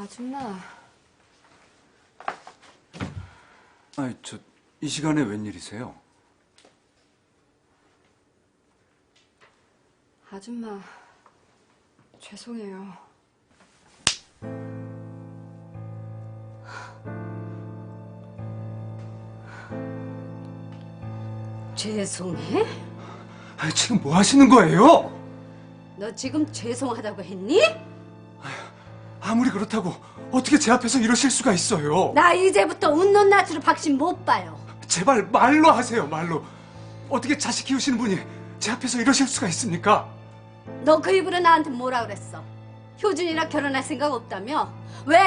아줌마, 아니, 저, 이 시간에 웬일이세요? 아줌마, 죄송해요. 죄송해? 아니, 지금 뭐 하시는 거예요? 너 지금 죄송하다고 했니? 아무리 그렇다고 어떻게 제 앞에서 이러실 수가 있어요? 나 이제부터 웃는 낯으로 박신 못 봐요. 제발 말로 하세요, 말로. 어떻게 자식 키우시는 분이 제 앞에서 이러실 수가 있습니까? 너 그 입으로 나한테 뭐라 그랬어? 효준이랑 결혼할 생각 없다며? 왜?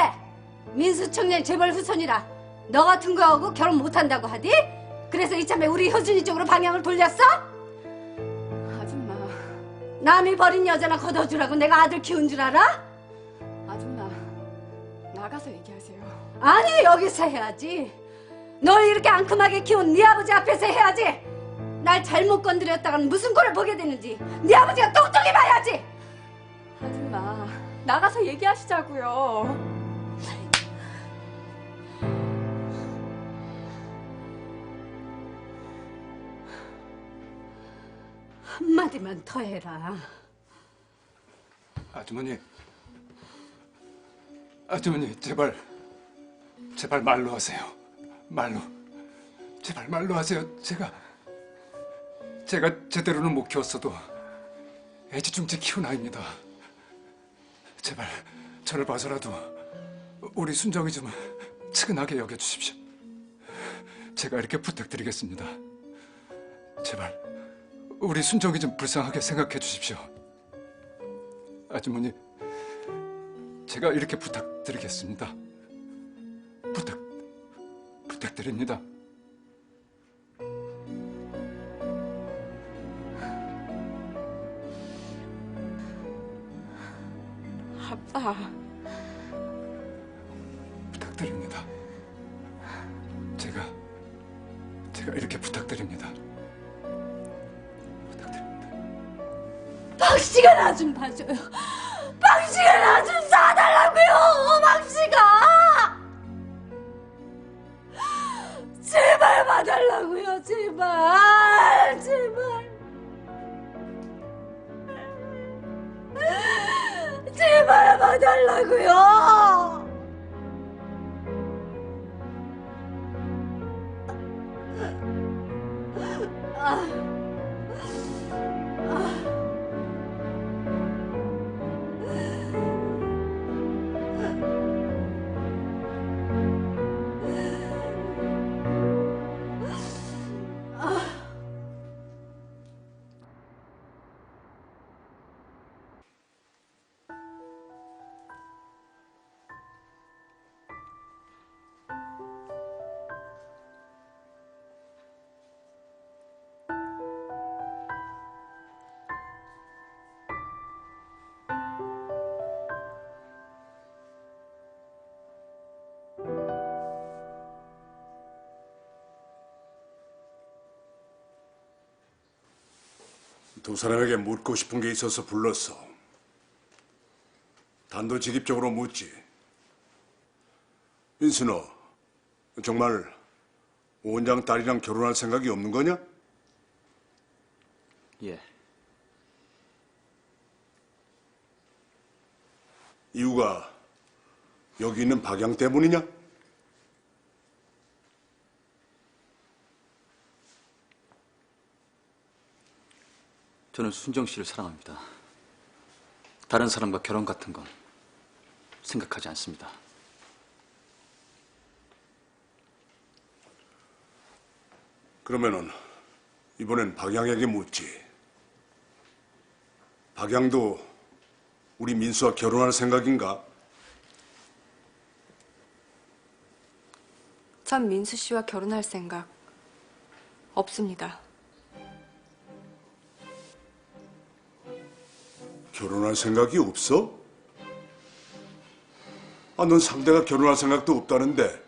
민수 청년 재벌 후손이라 너 같은 거하고 결혼 못한다고 하디? 그래서 이참에 우리 효준이 쪽으로 방향을 돌렸어? 아줌마, 남이 버린 여자나 걷어주라고 내가 아들 키운 줄 알아? 아니 여기서 해야지. 널 이렇게 앙큼하게 키운 네 아버지 앞에서 해야지. 날 잘못 건드렸다가는 무슨 꼴을 보게 되는지 네 아버지가 똑똑히 봐야지. 아줌마, 나가서 얘기하시자고요. 한마디만 더 해라. 아주머니, 아주머니, 제발, 제발 말로 하세요. 말로. 제발 말로 하세요. 제가, 제가 제대로는 못 키웠어도 애지중지 키운 아이입니다. 제발, 저를 봐서라도 우리 순정이 좀 측은하게 여겨주십시오. 제가 이렇게 부탁드리겠습니다. 제발, 우리 순정이 좀 불쌍하게 생각해 주십시오. 아주머니, 제가 이렇게 부탁드리겠습니다. 부탁, 부탁드립니다. 아빠, 부탁드립니다. 제가, 제가 이렇게 부탁드립니다. 부탁드립니다. 박씨가 나 좀 봐줘요. 제발 봐달라고요. 두 사람에게 묻고 싶은 게 있어서 불렀어. 단도직입적으로 묻지. 너 정말 원장 딸이랑 결혼할 생각이 없는 거냐? 예. 이유가 여기 있는 박양 때문이냐? 저는 순정 씨를 사랑합니다. 다른 사람과 결혼 같은 건 생각하지 않습니다. 그러면은 이번엔 박양에게 묻지. 박양도 우리 민수와 결혼할 생각인가? 전 민수 씨와 결혼할 생각 없습니다. 결혼할 생각이 없어? 아, 넌 상대가 결혼할 생각도 없다는데